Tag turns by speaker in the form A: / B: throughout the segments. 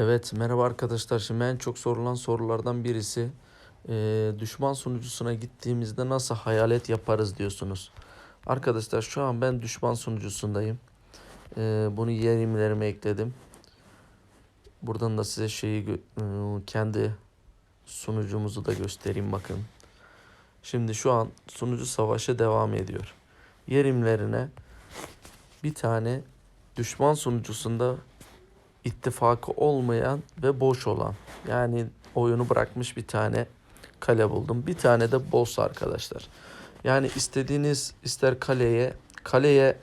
A: Evet, merhaba arkadaşlar. Şimdi en çok sorulan sorulardan birisi e, düşman sunucusuna gittiğimizde nasıl hayalet yaparız diyorsunuz. Arkadaşlar şu an ben düşman sunucusundayım. E, bunu yerimlerime ekledim. Buradan da size şeyi e, kendi sunucumuzu da göstereyim bakın. Şimdi şu an sunucu savaşı devam ediyor. Yerimlerine bir tane düşman sunucusunda ittifakı olmayan ve boş olan yani oyunu bırakmış bir tane kale buldum. Bir tane de boss arkadaşlar. Yani istediğiniz ister kaleye kaleye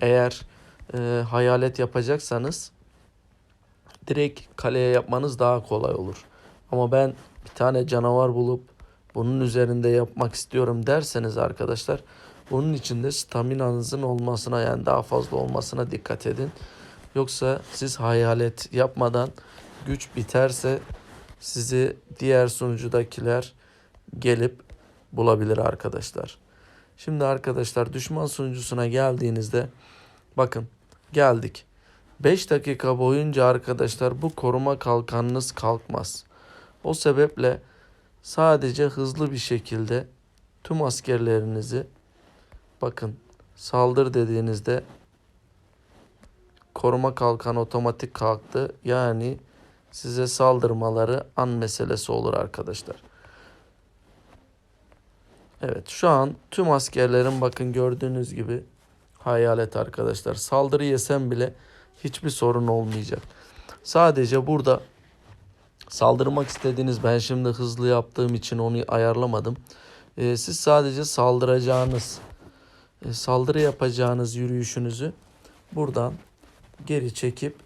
A: eğer e, hayalet yapacaksanız direkt kaleye yapmanız daha kolay olur. Ama ben bir tane canavar bulup bunun üzerinde yapmak istiyorum derseniz arkadaşlar bunun için de staminanızın olmasına yani daha fazla olmasına dikkat edin. Yoksa siz hayalet yapmadan güç biterse sizi diğer sunucudakiler gelip bulabilir arkadaşlar. Şimdi arkadaşlar düşman sunucusuna geldiğinizde bakın geldik. 5 dakika boyunca arkadaşlar bu koruma kalkanınız kalkmaz. O sebeple sadece hızlı bir şekilde tüm askerlerinizi bakın saldır dediğinizde koruma kalkan otomatik kalktı. Yani size saldırmaları an meselesi olur arkadaşlar. Evet şu an tüm askerlerin bakın gördüğünüz gibi hayalet arkadaşlar. Saldırı yesem bile hiçbir sorun olmayacak. Sadece burada saldırmak istediğiniz ben şimdi hızlı yaptığım için onu ayarlamadım. Ee, siz sadece saldıracağınız e, saldırı yapacağınız yürüyüşünüzü buradan geri çekip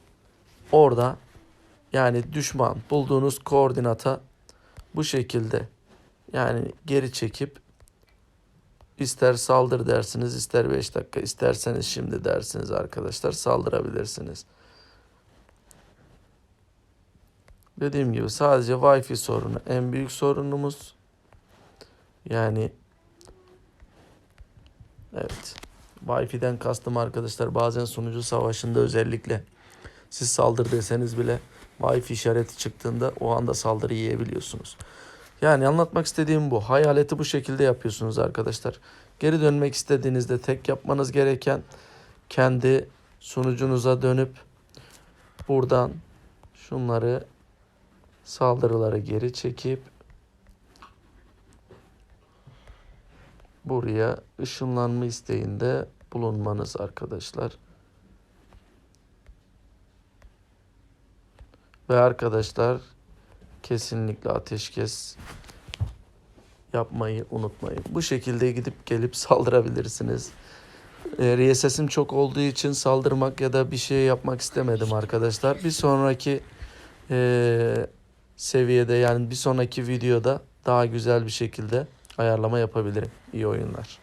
A: orada yani düşman bulduğunuz koordinata bu şekilde yani geri çekip ister saldır dersiniz ister 5 dakika isterseniz şimdi dersiniz arkadaşlar saldırabilirsiniz. Dediğim gibi sadece Wi-Fi sorunu en büyük sorunumuz. Yani evet. Wi-Fi'den kastım arkadaşlar bazen sunucu savaşında özellikle siz saldır deseniz bile Wi-Fi işareti çıktığında o anda saldırı yiyebiliyorsunuz. Yani anlatmak istediğim bu. Hayaleti bu şekilde yapıyorsunuz arkadaşlar. Geri dönmek istediğinizde tek yapmanız gereken kendi sunucunuza dönüp buradan şunları saldırıları geri çekip buraya ışınlanma isteğinde bulunmanız arkadaşlar. Ve arkadaşlar kesinlikle ateşkes yapmayı unutmayın. Bu şekilde gidip gelip saldırabilirsiniz. E, RSS'im çok olduğu için saldırmak ya da bir şey yapmak istemedim arkadaşlar. Bir sonraki e, seviyede yani bir sonraki videoda daha güzel bir şekilde ayarlama yapabilirim. İyi oyunlar.